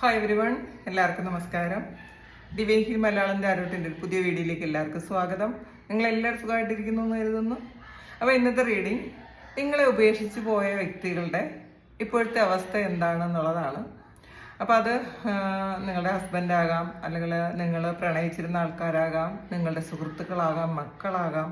Hi every one എല്ലാവർക്കും നമസ്കാരം. ദിവ്യഹി മലയാളം ആരോട്ടിന്റെ ഒരു പുതിയ വീഡിയോയിലേക്ക് എല്ലാവർക്കും സ്വാഗതം. നിങ്ങൾ എല്ലാവരും സുഖമായിട്ടിരിക്കുന്നു എന്ന് കരുതുന്നു. അപ്പോൾ ഇന്നത്തെ റീഡിങ് നിങ്ങളെ ഉപേക്ഷിച്ച് പോയ വ്യക്തികളുടെ ഇപ്പോഴത്തെ അവസ്ഥ എന്താണെന്നുള്ളതാണ്. അപ്പോൾ അത് നിങ്ങളുടെ ഹസ്ബൻഡാകാം അല്ലെങ്കിൽ നിങ്ങൾ പ്രണയിച്ചിരുന്ന ആൾക്കാരാകാം നിങ്ങളുടെ സുഹൃത്തുക്കളാകാം മക്കളാകാം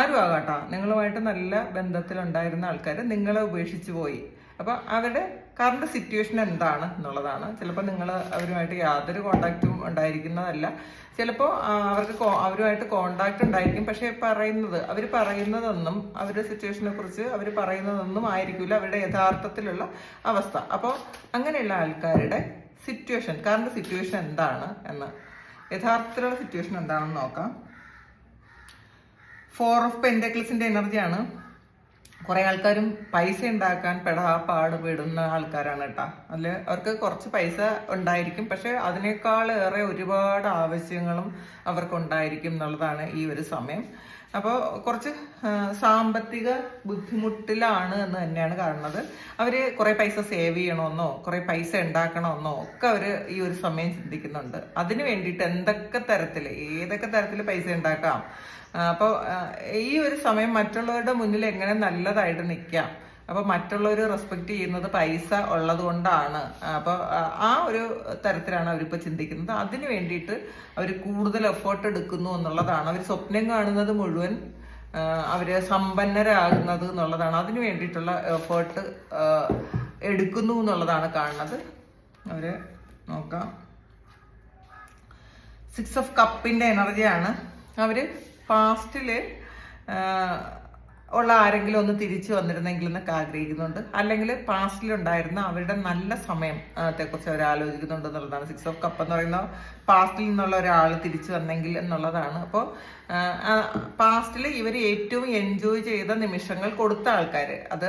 ആരും ആകാട്ടോ നിങ്ങളുമായിട്ട് നല്ല ബന്ധത്തിലുണ്ടായിരുന്ന ആൾക്കാർ നിങ്ങളെ ഉപേക്ഷിച്ച് പോയി. അപ്പോൾ അവരുടെ കറണ്ട് സിറ്റുവേഷൻ എന്താണ് എന്നുള്ളതാണ്. ചിലപ്പോൾ നിങ്ങൾ അവരുമായിട്ട് യാതൊരു കോണ്ടാക്റ്റും ഉണ്ടായിരിക്കുന്നതല്ല. ചിലപ്പോൾ അവർക്ക് അവരുമായിട്ട് കോണ്ടാക്ട് ഉണ്ടായിരിക്കും. പക്ഷേ പറയുന്നത് അവർ പറയുന്നതൊന്നും അവരുടെ സിറ്റുവേഷനെ കുറിച്ച് അവർ പറയുന്നതൊന്നും ആയിരിക്കില്ല അവരുടെ യഥാർത്ഥത്തിലുള്ള അവസ്ഥ. അപ്പോൾ അങ്ങനെയുള്ള ആൾക്കാരുടെ സിറ്റുവേഷൻ കറണ്ട് സിറ്റുവേഷൻ എന്താണ് എന്ന്. യഥാർത്ഥത്തിലുള്ള സിറ്റുവേഷൻ എന്താണെന്ന് നോക്കാം. ഫോർ ഓഫ് പെൻഡക്കിൾസിന്റെ എനർജിയാണ് കുറെ ആൾക്കാരും പൈസ ഉണ്ടാക്കാൻ പെടാ പാടുപെടുന്ന ആൾക്കാരാണ് കേട്ടാ. അതിൽ അവർക്ക് കുറച്ച് പൈസ ഉണ്ടായിരിക്കും. പക്ഷെ അതിനേക്കാൾ ഏറെ ഒരുപാട് ആവശ്യങ്ങളും അവർക്ക് ഉണ്ടായിരിക്കും എന്നുള്ളതാണ് ഈ ഒരു സമയം. അപ്പോൾ കുറച്ച് സാമ്പത്തിക ബുദ്ധിമുട്ടിലാണ് എന്ന് തന്നെയാണ് കാണുന്നത്. അവർ കുറേ പൈസ സേവ് ചെയ്യണമെന്നോ കുറേ പൈസ ഉണ്ടാക്കണമെന്നോ ഒക്കെ അവർ ഈ ഒരു സമയം ചിന്തിക്കുന്നുണ്ട്. അതിന് വേണ്ടിയിട്ട് എന്തൊക്കെ തരത്തിൽ ഏതൊക്കെ തരത്തിൽ പൈസ ഉണ്ടാക്കാം അപ്പോൾ ഈ ഒരു സമയം മറ്റുള്ളവരുടെ മുന്നിൽ എങ്ങനെ നല്ലതായിട്ട് നിൽക്കാം അപ്പോൾ മറ്റുള്ളവർ റെസ്പെക്ട് ചെയ്യുന്നത് പൈസ ഉള്ളത് കൊണ്ടാണ് അപ്പോൾ ആ ഒരു തരത്തിലാണ് അവരിപ്പോൾ ചിന്തിക്കുന്നത്. അതിന് വേണ്ടിയിട്ട് അവർ കൂടുതൽ എഫേർട്ട് എടുക്കുന്നു എന്നുള്ളതാണ്. അവർ സ്വപ്നം കാണുന്നത് മുഴുവൻ അവർ സമ്പന്നരാകുന്നത് എന്നുള്ളതാണ്. അതിന് വേണ്ടിയിട്ടുള്ള എഫേർട്ട് എടുക്കുന്നു എന്നുള്ളതാണ് കാണുന്നത്. അവർ നോക്കാം. സിക്സ് ഓഫ് കപ്പിന്റെ എനർജിയാണ് അവർ പാസ്റ്റിൽ ഉള്ള ആരെങ്കിലും ഒന്ന് തിരിച്ചു വന്നിരുന്നെങ്കിൽ എന്നൊക്കെ ആഗ്രഹിക്കുന്നുണ്ട്. അല്ലെങ്കിൽ പാസ്റ്റിലുണ്ടായിരുന്ന അവരുടെ നല്ല സമയം കുറിച്ച് അവർ ആലോചിക്കുന്നുണ്ട് എന്നുള്ളതാണ്. സിക്സ് ഓഫ് കപ്പ് എന്ന് പറയുന്ന പാസ്റ്റിൽ നിന്നുള്ള ഒരാൾ തിരിച്ചു വന്നെങ്കിൽ എന്നുള്ളതാണ്. അപ്പോൾ പാസ്റ്റിൽ ഇവർ ഏറ്റവും എൻജോയ് ചെയ്ത നിമിഷങ്ങൾ കൊടുത്ത ആൾക്കാർ അത്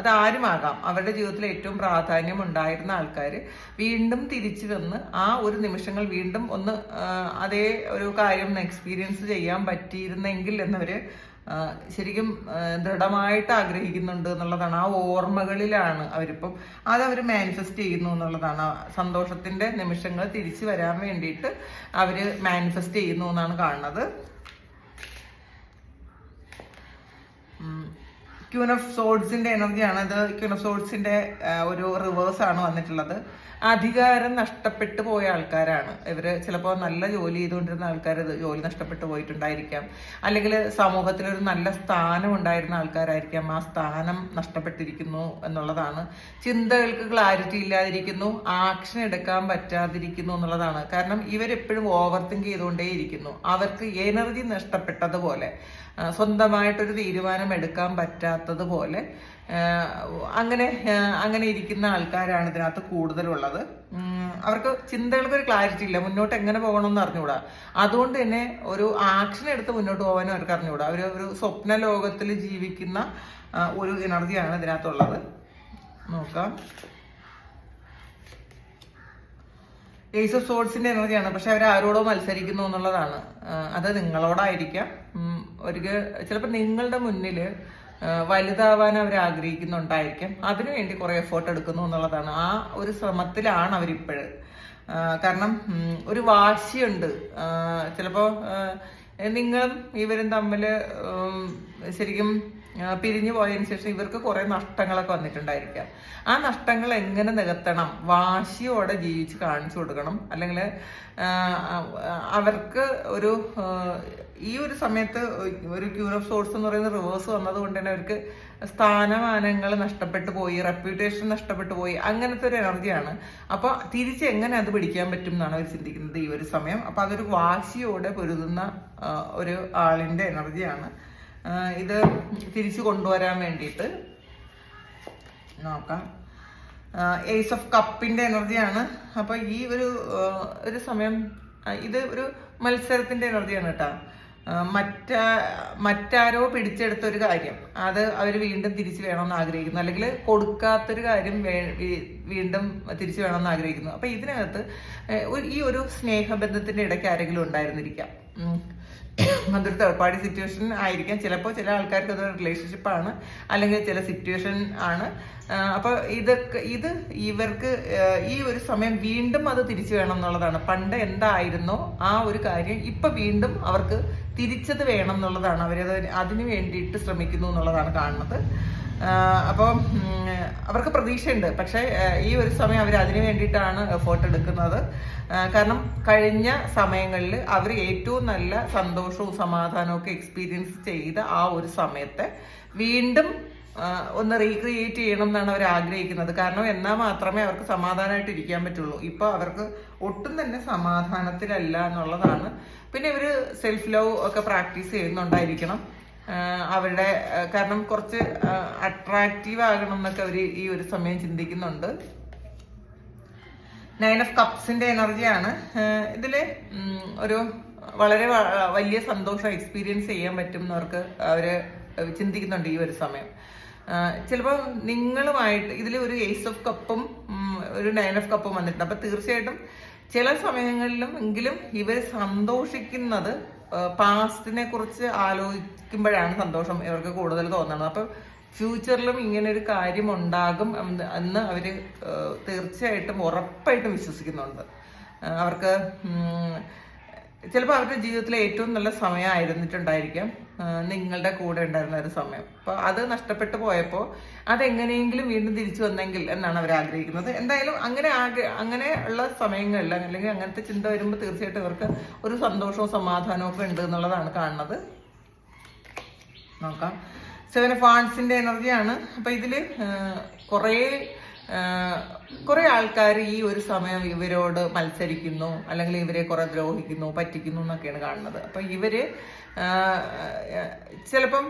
അതാരുമാകാം അവരുടെ ജീവിതത്തിൽ ഏറ്റവും പ്രാധാന്യം ഉണ്ടായിരുന്ന ആൾക്കാർ വീണ്ടും തിരിച്ചു വന്ന് ആ ഒരു നിമിഷങ്ങൾ വീണ്ടും ഒന്ന് അതേ ഒരു കാര്യം എക്സ്പീരിയൻസ് ചെയ്യാൻ പറ്റിയിരുന്നെങ്കിൽ എന്നവര് ആ, ശരിക്കും ദൃഢമായിട്ട് ആഗ്രഹിക്കുന്നുണ്ട് എന്നുള്ളതാണ്. ആ ഓർമ്മകളിലാണ് അവരിപ്പം അതവർ അവർ മാനിഫെസ്റ്റ് ചെയ്യുന്നു എന്നുള്ളതാണ്. സന്തോഷത്തിന്റെ നിമിഷങ്ങൾ തിരിച്ചു വരാൻ വേണ്ടിയിട്ട് അവർ മാനിഫെസ്റ്റ് ചെയ്യുന്നു എന്നാണ് കാണുന്നത്. ക്യൂൻ ഓഫ് സോഡ്സിന്റെ എനർജിയാണ് ഇത് ക്യൂൻ ഓഫ് സോഡ്സിന്റെ ഒരു റിവേഴ്സ് ആണ് വന്നിട്ടുള്ളത്. അധികാരം നഷ്ടപ്പെട്ടു പോയ ആൾക്കാരാണ്. ഇവർ ചിലപ്പോൾ നല്ല ജോലി ചെയ്തുകൊണ്ടിരുന്ന ആൾക്കാർ ജോലി നഷ്ടപ്പെട്ടു പോയിട്ടുണ്ടായിരിക്കാം. അല്ലെങ്കിൽ സമൂഹത്തിൽ ഒരു നല്ല സ്ഥാനം ഉണ്ടായിരുന്ന ആൾക്കാരായിരിക്കാം. ആ സ്ഥാനം നഷ്ടപ്പെട്ടിരിക്കുന്നു എന്നുള്ളതാണ്. ചിന്തകൾക്ക് ക്ലാരിറ്റി ഇല്ലാതിരിക്കുന്നു. ആക്ഷൻ എടുക്കാൻ പറ്റാതിരിക്കുന്നു എന്നുള്ളതാണ്. കാരണം ഇവരെപ്പോഴും ഓവർ തിങ്ക് ചെയ്തുകൊണ്ടേയിരിക്കുന്നു. അവർക്ക് എനർജി നഷ്ടപ്പെട്ടതുപോലെ സ്വന്തമായിട്ടൊരു തീരുമാനം എടുക്കാൻ പറ്റാത്തതുപോലെ ആ, അങ്ങനെ അങ്ങനെ ഇരിക്കുന്ന ആൾക്കാരാണ് ഇതിനകത്ത് കൂടുതലുള്ളത്. അവർക്ക് ചിന്തകൾക്ക് ഒരു ക്ലാരിറ്റി ഇല്ല. മുന്നോട്ട് എങ്ങനെ പോകണമെന്ന് അറിഞ്ഞുകൂടാ. അതുകൊണ്ട് തന്നെ ഒരു ആക്ഷൻ എടുത്ത് മുന്നോട്ട് പോകാനും അവർക്ക് അറിഞ്ഞുകൂടാ. അവർ ഒരു സ്വപ്ന ലോകത്തിൽ ജീവിക്കുന്ന ഒരു എനർജിയാണ് ഇതിനകത്തുള്ളത്. നോക്കാം. ഏസ് ഓഫ് സോഡ്സിന്റെ എനർജിയാണ്. പക്ഷെ അവർ ആരോടോ മത്സരിക്കുന്നു എന്നുള്ളതാണ്. അത് നിങ്ങളോടായിരിക്കാം. ഒരു ചിലപ്പോൾ നിങ്ങളുടെ മുന്നിൽ വലുതാവാൻ അവർ ആഗ്രഹിക്കുന്നുണ്ടായിരിക്കും. അതിനുവേണ്ടി കുറെ എഫേർട്ട് എടുക്കുന്നു എന്നുള്ളതാണ്. ആ ഒരു ശ്രമത്തിലാണ് അവരിപ്പോഴ്. കാരണം ഒരു വാശിയുണ്ട്. ചിലപ്പോ നിങ്ങളും ഇവരും തമ്മിൽ ശരിക്കും പിരിഞ്ഞു പോയതിനു ശേഷം ഇവർക്ക് കുറെ നഷ്ടങ്ങളൊക്കെ വന്നിട്ടുണ്ടായിരിക്കാം. ആ നഷ്ടങ്ങൾ എങ്ങനെ നികത്തണം? വാശിയോടെ ജീവിച്ച് കാണിച്ചു കൊടുക്കണം. അല്ലെങ്കിൽ അവർക്ക് ഒരു ഈ ഒരു സമയത്ത് ഒരു ക്യൂർ ഓഫ് സോഴ്സ് എന്ന് പറയുന്ന റിവേഴ്സ് വന്നത് കൊണ്ട് തന്നെ അവർക്ക് സ്ഥാനമാനങ്ങൾ നഷ്ടപ്പെട്ടു പോയി റെപ്യൂട്ടേഷൻ നഷ്ടപ്പെട്ടു പോയി അങ്ങനത്തെ ഒരു എനർജിയാണ് അപ്പോൾ തിരിച്ച് എങ്ങനെ അത് പിടിക്കാൻ പറ്റും എന്നാണ് അവർ ചിന്തിക്കുന്നത് ഈ ഒരു സമയം. അപ്പോൾ അതൊരു വാശിയോടെ പൊരുതുന്ന ഒരു ആളിന്റെ എനർജിയാണ് ഇത് തിരിച്ചു കൊണ്ടുവരാൻ വേണ്ടിയിട്ട് നോക്കാം. ഏസ് ഓഫ് കപ്പിന്റെ എനർജിയാണ്. അപ്പൊ ഈ ഒരു ഒരു സമയം ഇത് ഒരു മത്സരത്തിന്റെ എനർജിയാണ് കേട്ടോ. മറ്റ മറ്റാരോ പിടിച്ചെടുത്ത ഒരു കാര്യം. അത് അവർ വീണ്ടും തിരിച്ചു വേണമെന്ന് ആഗ്രഹിക്കുന്നു. അല്ലെങ്കിൽ കൊടുക്കാത്തൊരു കാര്യം വീണ്ടും തിരിച്ചു വേണമെന്ന് ആഗ്രഹിക്കുന്നു. അപ്പൊ ഇതിനകത്ത് ഈ ഒരു സ്നേഹബന്ധത്തിന്റെ ഇടയ്ക്ക് ആരെങ്കിലും ഉണ്ടായിരുന്നിരിക്കാം. അതൊരു തേർഡ് പാർട്ടി സിറ്റുവേഷൻ ആയിരിക്കാം. ചിലപ്പോൾ ചില ആൾക്കാർക്ക് അതൊരു ആണ്. അല്ലെങ്കിൽ ചില സിറ്റുവേഷൻ ആണ്. അപ്പോൾ ഇതൊക്കെ ഇത് ഇവർക്ക് ഈ ഒരു സമയം വീണ്ടും അത് തിരിച്ചു വേണം എന്നുള്ളതാണ്. പണ്ട് എന്തായിരുന്നോ ആ ഒരു കാര്യം ഇപ്പൊ വീണ്ടും അവർക്ക് തിരിച്ചത് വേണം എന്നുള്ളതാണ് അവരത് അതിനു വേണ്ടിയിട്ട് ശ്രമിക്കുന്നു എന്നുള്ളതാണ് കാണുന്നത്. അപ്പോൾ അവർക്ക് പ്രതീക്ഷയുണ്ട്. പക്ഷേ ഈ ഒരു സമയം അവർ അതിനു വേണ്ടിയിട്ടാണ് എഫേർട്ട് എടുക്കുന്നത്. കാരണം കഴിഞ്ഞ സമയങ്ങളിൽ അവർ ഏറ്റവും നല്ല സന്തോഷവും സമാധാനവും ഒക്കെ എക്സ്പീരിയൻസ് ചെയ്ത ആ ഒരു സമയത്തെ വീണ്ടും ഒന്ന് റീക്രിയേറ്റ് ചെയ്യണം എന്നാണ് അവർ ആഗ്രഹിക്കുന്നത്. കാരണം എന്നാൽ മാത്രമേ അവർക്ക് സമാധാനമായിട്ട് ഇരിക്കാൻ പറ്റുള്ളൂ. ഇപ്പൊ അവർക്ക് ഒട്ടും തന്നെ സമാധാനത്തിലല്ല എന്നുള്ളതാണ്. പിന്നെ ഇവർ സെൽഫ് ലവ് ഒക്കെ പ്രാക്ടീസ് ചെയ്യുന്നുണ്ടായിരിക്കണം. അവരുടെ കാരണം കുറച്ച് അട്രാക്റ്റീവ് ആകണം എന്നൊക്കെ അവർ ഈ ഒരു സമയം ചിന്തിക്കുന്നുണ്ട്. നയൻ ഓഫ് കപ്സിന്റെ എനർജിയാണ് ഇതിൽ ഒരു വളരെ വലിയ സന്തോഷം എക്സ്പീരിയൻസ് ചെയ്യാൻ പറ്റും എന്നവർക്ക് അവർ ചിന്തിക്കുന്നുണ്ട് ഈ ഒരു സമയം. ചിലപ്പോൾ നിങ്ങളുമായിട്ട് ഇതിൽ ഒരു ഏസ് ഓഫ് കപ്പും ഒരു നയൻ ഓഫ് കപ്പും വന്നിട്ടുണ്ട്. അപ്പം തീർച്ചയായിട്ടും ചില സമയങ്ങളിലും എങ്കിലും ഇവർ സന്തോഷിക്കുന്നത് പാസ്റ്റിനെ കുറിച്ച് ആലോചിക്കുമ്പോഴാണ് സന്തോഷം ഇവർക്ക് കൂടുതൽ തോന്നുന്നത്. അപ്പം ഫ്യൂച്ചറിലും ഇങ്ങനെ ഒരു കാര്യം ഉണ്ടാകും എന്ന് അവർ തീർച്ചയായിട്ടും ഉറപ്പായിട്ടും വിശ്വസിക്കുന്നുണ്ട്. അവർക്ക് ചിലപ്പോൾ അവരുടെ ജീവിതത്തിലെ ഏറ്റവും നല്ല സമയമായിരുന്നിട്ടുണ്ടായിരിക്കാം. നിങ്ങളുടെ കൂടെ ഉണ്ടായിരുന്ന ഒരു സമയം. അപ്പോൾ അത് നഷ്ടപ്പെട്ടു പോയപ്പോൾ അതെങ്ങനെയെങ്കിലും വീണ്ടും തിരിച്ചു വന്നെങ്കിൽ എന്നാണ് അവർ ആഗ്രഹിക്കുന്നത്. എന്തായാലും അങ്ങനെ അങ്ങനെ ഉള്ള സമയങ്ങളിൽ അല്ലെങ്കിൽ അങ്ങനത്തെ ചിന്ത വരുമ്പോൾ തീർച്ചയായിട്ടും ഇവർക്ക് ഒരു സന്തോഷവും സമാധാനവും ഒക്കെ ഉണ്ട് എന്നുള്ളതാണ് കാണുന്നത്. നോക്കാം. സെവൻ ഫാൻസിന്റെ എനർജിയാണ്. അപ്പോൾ ഇതിൽ കുറേ കുറെ ആൾക്കാർ ഈ ഒരു സമയം ഇവരോട് മത്സരിക്കുന്നു അല്ലെങ്കിൽ ഇവരെ കുറെ ദ്രോഹിക്കുന്നു പറ്റിക്കുന്നു എന്നൊക്കെയാണ് കാണുന്നത്. അപ്പൊ ഇവർ ചിലപ്പം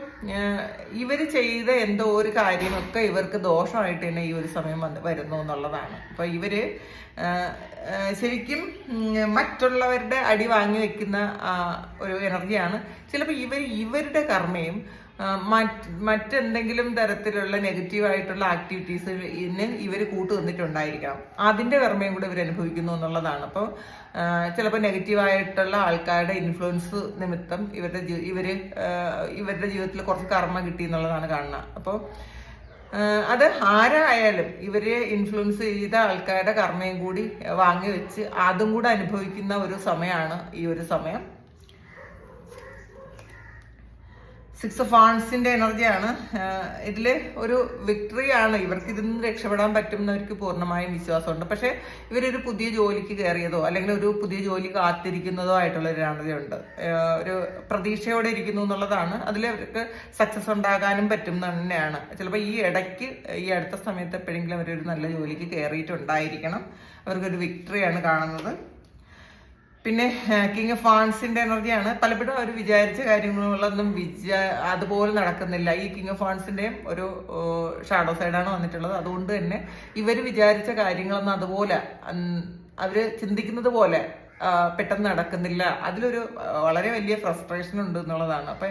ഇവർ ചെയ്ത എന്തോ ഒരു കാര്യമൊക്കെ ഇവർക്ക് ദോഷമായിട്ട് തന്നെ ഈ ഒരു സമയം വന്ന് വരുന്നു എന്നുള്ളതാണ്. അപ്പൊ ഇവർ ശരിക്കും മറ്റുള്ളവരുടെ അടി വാങ്ങി വെക്കുന്ന ഒരു എനർജിയാണ്. ചിലപ്പോൾ ഇവർ ഇവരുടെ കർമ്മയും മറ്റെന്തെങ്കിലും തരത്തിലുള്ള നെഗറ്റീവ് ആയിട്ടുള്ള ആക്ടിവിറ്റീസിന് ഇവർ കൂട്ടു നിന്നിട്ടുണ്ടായിരിക്കണം അതിന്റെ കർമ്മയും കൂടെ ഇവർ അനുഭവിക്കുന്നു എന്നുള്ളതാണ്. അപ്പോൾ ചിലപ്പോൾ നെഗറ്റീവായിട്ടുള്ള ആൾക്കാരുടെ ഇൻഫ്ലുവൻസ് നിമിത്തം ഇവരുടെ ഇവർ ഇവർ ഇവരുടെ ജീവിതത്തിൽ കുറച്ച് കർമ്മ കിട്ടി എന്നുള്ളതാണ് കാണുന്നത്. അപ്പോൾ അത് ആരായാലും ഇവരെ ഇൻഫ്ലുവൻസ് ചെയ്ത ആൾക്കാരുടെ കർമ്മയും കൂടി വാങ്ങി വെച്ച് അതും കൂടെ അനുഭവിക്കുന്ന ഒരു സമയമാണ് ഈ ഒരു സമയം. സിക്സ് ഓഫ് ആൺസിന്റെ എനർജിയാണ്. ഇതിൽ ഒരു വിക്ടറി ആണ്. ഇവർക്ക് ഇതിൽ നിന്ന് രക്ഷപ്പെടാൻ പറ്റുമെന്ന് അവർക്ക് പൂർണമായും വിശ്വാസമുണ്ട്. പക്ഷെ ഇവരൊരു പുതിയ ജോലിക്ക് കയറിയതോ അല്ലെങ്കിൽ ഒരു പുതിയ ജോലി കാത്തിരിക്കുന്നതോ ആയിട്ടുള്ള ഒരു എനർജിയുണ്ട്. ഒരു പ്രതീക്ഷയോടെ ഇരിക്കുന്നു എന്നുള്ളതാണ്. അതിൽ അവർക്ക് സക്സസ് ഉണ്ടാകാനും പറ്റും തന്നെയാണ്. ചിലപ്പോൾ ഈ ഇടയ്ക്ക് ഈ അടുത്ത സമയത്ത് എപ്പോഴെങ്കിലും അവരൊരു നല്ല ജോലിക്ക് കയറിയിട്ടുണ്ടായിരിക്കണം. അവർക്കൊരു വിക്ടറിയാണ് കാണുന്നത്. പിന്നെ കിങ് ഓഫ് ഫാൺസിന്റെ എനർജിയാണ്. പലപ്പോഴും അവർ വിചാരിച്ച കാര്യങ്ങളൊന്നും വിചാ അതുപോലെ നടക്കുന്നില്ല. ഈ കിങ് ഓഫ് ഫാൺസിന്റെയും ഒരു ഷാഡോ സൈഡാണ് വന്നിട്ടുള്ളത്. അതുകൊണ്ട് തന്നെ ഇവർ വിചാരിച്ച കാര്യങ്ങളൊന്നും അതുപോലെ അവർ ചിന്തിക്കുന്നത് പോലെ പെട്ടെന്ന് നടക്കുന്നില്ല. അതിലൊരു വളരെ വലിയ ഫ്രസ്ട്രേഷൻ ഉണ്ട് എന്നുള്ളതാണ്. അപ്പൊ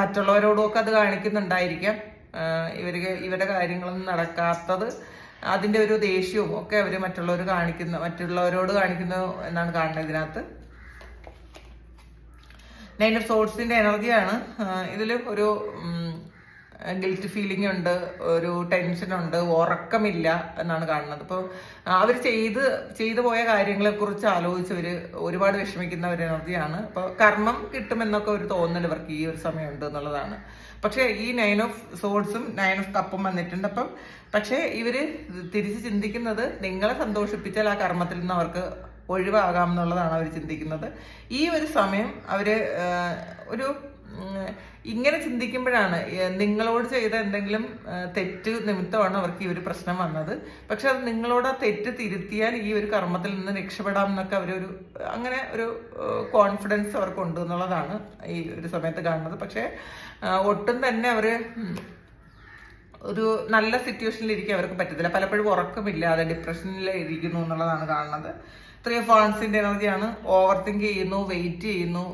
മറ്റുള്ളവരോടും ഒക്കെ അത് കാണിക്കുന്നുണ്ടായിരിക്കാം. ഇവർ ഇവരുടെ കാര്യങ്ങളൊന്നും നടക്കാത്തത് അതിന്റെ ഒരു ദേഷ്യവും ഒക്കെ അവർ മറ്റുള്ളവർ കാണിക്കുന്ന മറ്റുള്ളവരോട് കാണിക്കുന്നു എന്നാണ് കാണുന്നത് ഇതിനകത്ത്. നൈൻ ഓഫ് സോഴ്സിന്റെ എനർജിയാണ് ഇതിൽ ഒരു ഗിൽറ്റ് ഫീലിംഗ് ഉണ്ട് ഒരു ടെൻഷൻ ഉണ്ട് ഉറക്കമില്ല എന്നാണ് കാണുന്നത്. അപ്പോൾ അവർ ചെയ്ത് ചെയ്തു പോയ കാര്യങ്ങളെ കുറിച്ച് ആലോചിച്ചവര് ഒരുപാട് വിഷമിക്കുന്ന ഒരു എനർജിയാണ് അപ്പോൾ കർമ്മം കിട്ടുമെന്നൊക്കെ ഒരു തോന്നൽ ഇവർക്ക് ഈ ഒരു സമയമുണ്ട് എന്നുള്ളതാണ്. പക്ഷേ ഈ നയൻ ഓഫ് സോഡ്സും നയൻ ഓഫ് കപ്പും വന്നിട്ടുണ്ട്. അപ്പം പക്ഷേ ഇവർ തിരിച്ച് ചിന്തിക്കുന്നത് നിങ്ങളെ സന്തോഷിപ്പിച്ചാൽ ആ കർമ്മത്തിൽ നിന്ന് അവർക്ക് ഒഴിവാകാം എന്നുള്ളതാണ് അവർ ചിന്തിക്കുന്നത്. ഈ ഒരു സമയം അവർ ഒരു ഇങ്ങനെ ചിന്തിക്കുമ്പോഴാണ് നിങ്ങളോട് ചെയ്ത എന്തെങ്കിലും തെറ്റ് നിമിത്തമാണ് അവർക്ക് ഈ ഒരു പ്രശ്നം വന്നത്. പക്ഷെ അത് നിങ്ങളോട് ആ തെറ്റ് തിരുത്തിയാൽ ഈ ഒരു കർമ്മത്തിൽ നിന്ന് രക്ഷപ്പെടാം എന്നൊക്കെ അവരൊരു അങ്ങനെ ഒരു കോൺഫിഡൻസ് അവർക്കുണ്ട് എന്നുള്ളതാണ് ഈ ഒരു സമയത്ത് കാണുന്നത്. പക്ഷെ ഒട്ടും തന്നെ അവർ ഒരു നല്ല സിറ്റുവേഷനിൽ ഇരിക്കാൻ അവർക്ക് പറ്റത്തില്ല. പലപ്പോഴും ഉറക്കമില്ലാതെ ഡിപ്രഷനിൽ ഇരിക്കുന്നു എന്നുള്ളതാണ് കാണുന്നത്. ത്രീ ഓഫ് ഫാൺസിന്റെ എനർജിയാണ് ഓവർ തിങ്ക് ചെയ്യുന്നു വെയിറ്റ് ചെയ്യുന്നു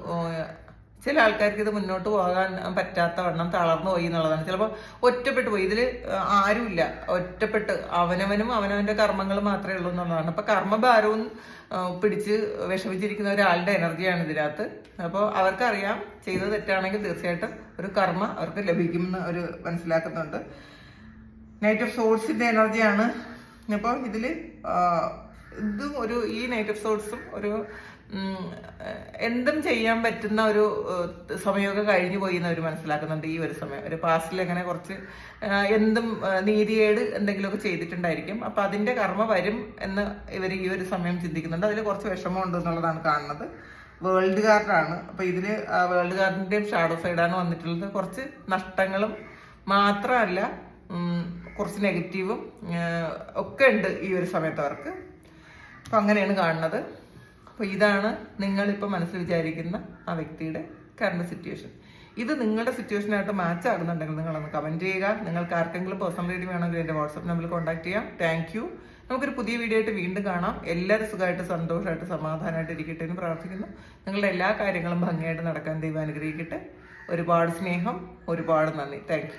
ചില ആൾക്കാർക്ക് ഇത് മുന്നോട്ട് പോകാൻ പറ്റാത്ത വണ്ണം തളർന്നു പോയി എന്നുള്ളതാണ്. ചിലപ്പോൾ ഒറ്റപ്പെട്ടു പോയി. ഇതിൽ ആരുമില്ല. ഒറ്റപ്പെട്ട് അവനവനും അവനവന്റെ കർമ്മങ്ങൾ മാത്രമേ ഉള്ളൂ എന്നുള്ളതാണ്. അപ്പൊ കർമ്മഭാരവും പിടിച്ച് വിഷമിച്ചിരിക്കുന്ന ഒരാളുടെ എനർജിയാണ് ഇതിനകത്ത്. അപ്പോൾ അവർക്കറിയാം ചെയ്തത് തെറ്റാണെങ്കിൽ തീർച്ചയായിട്ടും ഒരു കർമ്മ അവർക്ക് ലഭിക്കുമെന്ന് അവർ മനസ്സിലാക്കുന്നുണ്ട്. നൈറ്റ് ഓഫ് സോൾസിന്റെ എനർജിയാണ്. അപ്പോൾ ഇതിൽ ഇതും ഒരു ഈ നൈറ്റ് ഓഫ് സോൾസും ഒരു എന്തും ചെയ്യാൻ പറ്റുന്ന ഒരു സമയമൊക്കെ കഴിഞ്ഞു പോയി എന്ന് അവർ മനസ്സിലാക്കുന്നുണ്ട് ഈ ഒരു സമയം. ഒരു പാസ്റ്റിൽ അങ്ങനെ കുറച്ച് എന്തും നീതിയേട് എന്തെങ്കിലുമൊക്കെ ചെയ്തിട്ടുണ്ടായിരിക്കും. അപ്പം അതിന്റെ കർമ്മ വരും എന്ന് ഇവർ ഈ ഒരു സമയം ചിന്തിക്കുന്നുണ്ട്. അതിൽ കുറച്ച് വിഷമമുണ്ട് എന്നുള്ളതാണ് കാണുന്നത്. വേൾഡ് കാർഡാണ് അപ്പോൾ ഇതിൽ വേൾഡ് കാർഡിന്റെയും ഷാഡോ സൈഡാണ് വന്നിട്ടുള്ളത്. കുറച്ച് നഷ്ടങ്ങളും മാത്രമല്ല കുറച്ച് നെഗറ്റീവും ഒക്കെ ഉണ്ട് ഈ ഒരു സമയത്ത് അവർക്ക് അപ്പം അങ്ങനെയാണ് കാണുന്നത്. അപ്പൊ ഇതാണ് നിങ്ങളിപ്പോൾ മനസ്സിൽ വിചാരിക്കുന്ന ആ വ്യക്തിയുടെ കറണ്ട് സിറ്റുവേഷൻ ഇത് നിങ്ങളുടെ സിറ്റുവേഷനായിട്ട് മാച്ച് ആകുന്നുണ്ടെങ്കിൽ നിങ്ങളൊന്ന് കമന്റ് ചെയ്യുക. നിങ്ങൾക്ക് ആർക്കെങ്കിലും പേഴ്സണൽ റീഡിംഗ് വേണമെങ്കിൽ എന്റെ വാട്സപ്പ് നമ്പറിൽ കോൺടാക്ട് ചെയ്യാം. താങ്ക് യു നമുക്കൊരു പുതിയ വീഡിയോ ആയിട്ട് വീണ്ടും കാണാം. എല്ലാവരും സുഖമായിട്ട് സന്തോഷമായിട്ട് സമാധാനമായിട്ട് ഇരിക്കട്ടെ എന്ന് പ്രാർത്ഥിക്കുന്നു. നിങ്ങളുടെ എല്ലാ കാര്യങ്ങളും ഭംഗിയായിട്ട് നടക്കാൻ ദൈവം അനുഗ്രഹിക്കട്ടെ. ഒരുപാട് സ്നേഹം ഒരുപാട് നന്ദി. താങ്ക്